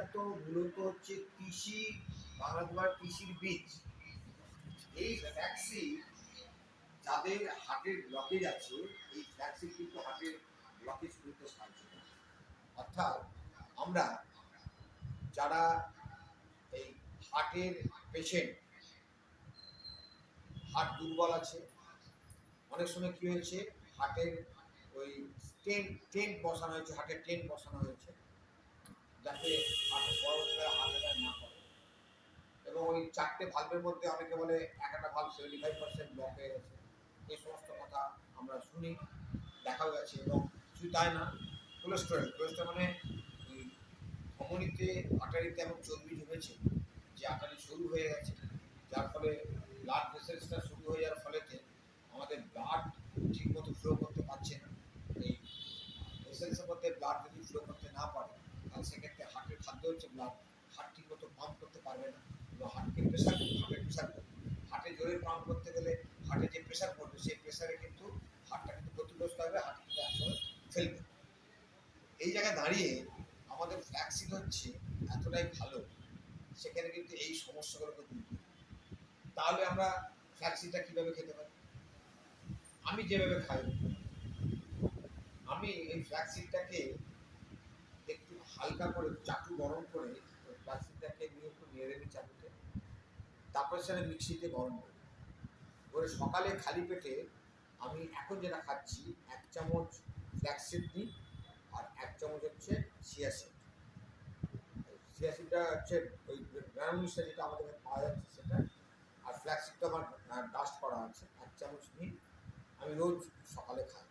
এটা মূলত হচ্ছে কৃষি বাংলাদেশ কৃষির বীজ। এই ফ্ল্যাক্সি যাদের হার্টের ব্লকেজ আছে, এই ফ্ল্যাক্সি কিন্তু হার্টের ব্লকেজ করতে সাহায্য করে। অর্থাৎ আমরা যারা এই হার্টের পেশেন্ট হার্ট দুর্বল আছে, অনেক সময় কী হয়েছে হার্টের ওই টেন টেন বসানো হয়েছে হার্টের টেন বসানো হয়েছে। যাতে চারটে ভাল্বের মধ্যে অনেকে বলে এক একটা valve seventy five percent block হয়ে গেছে। এই সমস্ত কথা আমরা শুনি, দেখাও গেছে এবং শুধু তাই না। কোলেস্টেরল কোলেস্টেরল মানে ওই ধমনিতে আটারিতে এমন চর্বি জমেছে যে আটারি শুরু হয়ে গেছে। যার ফলে ব্লাড ভেসেলসটা শুরু হয়ে যাওয়ার ফলেতে আমাদের ব্লাড ঠিকমতো ফ্লো করতে পারছে না। এই ভেসেলসের মধ্যে ব্লাড যদি ফ্লো করতে না পারে, তাহলে সেক্ষেত্রে হার্টের খাদ্য হচ্ছে ব্লাড ঠিকমতো পাম্প করতে পারবে না। এবং হার্টকে প্রেশার হার্টের প্রেশার করবে। হার্টে জোরে পাম্প করতে গেলে হার্টে যে প্রেশার পড়বে, সেই প্রেশারে কিন্তু হার্টটা কিন্তু ক্ষতিগ্রস্ত হবে হার্ট কিন্তু একসময় ফেলবে এই জায়গায় দাঁড়িয়ে আমাদের ফ্ল্যাক্সিড হচ্ছে এতটাই ভালো, সেখানে কিন্তু এই সমস্যাগুলোকে দূর করে তাহলে আমরা ফ্ল্যাক্সিডটা কীভাবে খেতে পারি? আমি যেভাবে খাই, আমি এই ফ্ল্যাক্সিডটাকে একটু হালকা করে, চাটু গরম করে ওই ফ্ল্যাক্সিডটাকে নিয়ে একটু নেড়ে নিই চাটুতে তারপরে সেটা মিক্সিতে গরম করি করে সকালে খালি পেটে আমি এখন যেটা খাচ্ছি, এক চামচ ফ্ল্যাক্সিড নিই আর এক চামচ হচ্ছে সিয়াসিড সিয়াসিডটা হচ্ছে ওই গ্রানুলিসটা যেটা আমাদের পাওয়া যাচ্ছে সেটা, আর ফ্ল্যাক্সিডটা আমার ডাস্ট করা আছে, এক চামচ নিই আমি রোজ সকালে খাই।